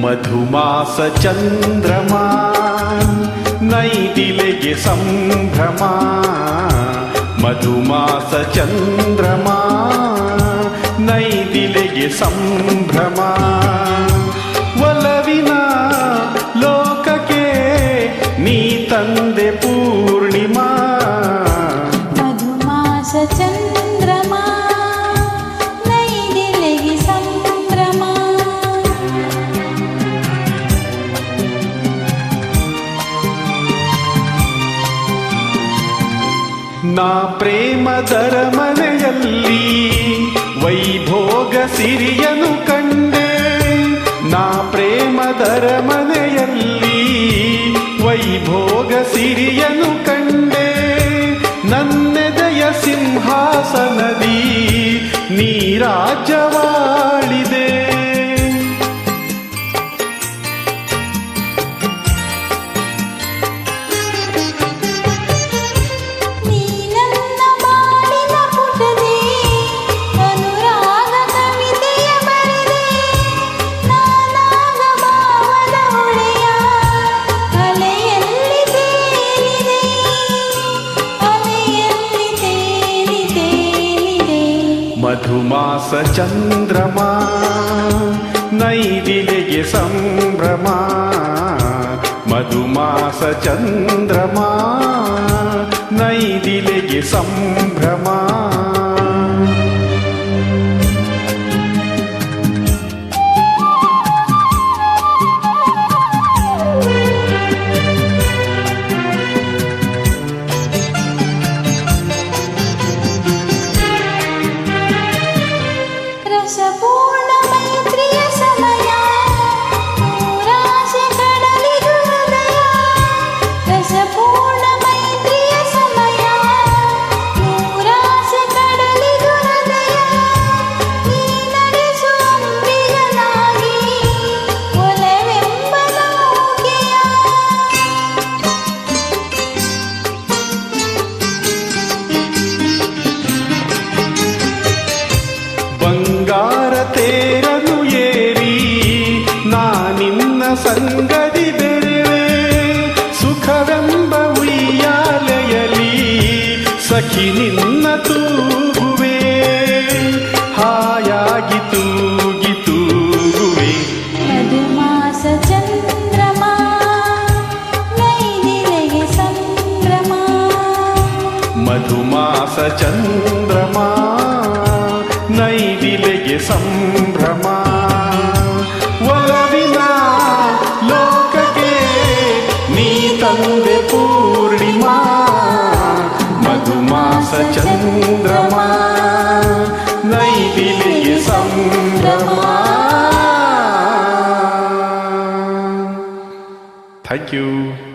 ಮಧುಮಾಸ ಚಂದ್ರಮ ನೈದಿಲೆಗೆ ಸಂಭ್ರಮ ಮಧುಮಾಸ ಚಂದ್ರಮ ನೈದಿಲೆಗೆ ಸಂಭ್ರಮ ಒಲವಿನ ಲೋಕಕ್ಕೆ ನೀ ತಂದೆ ಪೂರ್ಣಿಮಾ ಮಧುಮಾಸ ಚಂದ್ರಮ ನೈದಿಲೆಗೆ ಸಂಭ್ರಮ ನಾ ಪ್ರೇಮದರ ಮನೆಯಲ್ಲಿ ವೈಭೋಗ ಸಿರಿಯನು ಕಂಡೆ. ನಾ ಪ್ರೇಮದರ ಮನೆಯಲ್ಲಿ ವೈಭೋಗ ಸಿರಿಯನು ಕಂಡೆ. ನನ್ನೆದೆಯ ಸಿಂಹಾಸನದಿ ನೀ ಮಧುಮಾಸ ಚಂದ್ರಮ ನೈದಿಲೆಗೆ ಸಂಭ್ರಮ ಮಧುಮಾಸ ಚಂದ್ರಮ ನೈದಿಲೆಗೆ ಸಂಭ್ರಮ ಸಂಗದಿ ಬೆರೆವೆ ಸುಖವೆಂಬ ಉಯ್ಯಾಲೆಯಲಿ ಸಖಿ ನಿನ್ನ ತೂಗುವೆ ಹಾಯಾಗಿ ತೂಗಿ ತೂಗುವೆ ಮಧುಮಾಸ ಚಂದ್ರಮಾ ನೈದಿಲೆಗೆ ಸಂಭ್ರಮ ಮಧುಮಾಸ ಚಂದ್ರಮ ನೈದಿಲೆಗೆ ಸಂಭ್ರಮ Thank you.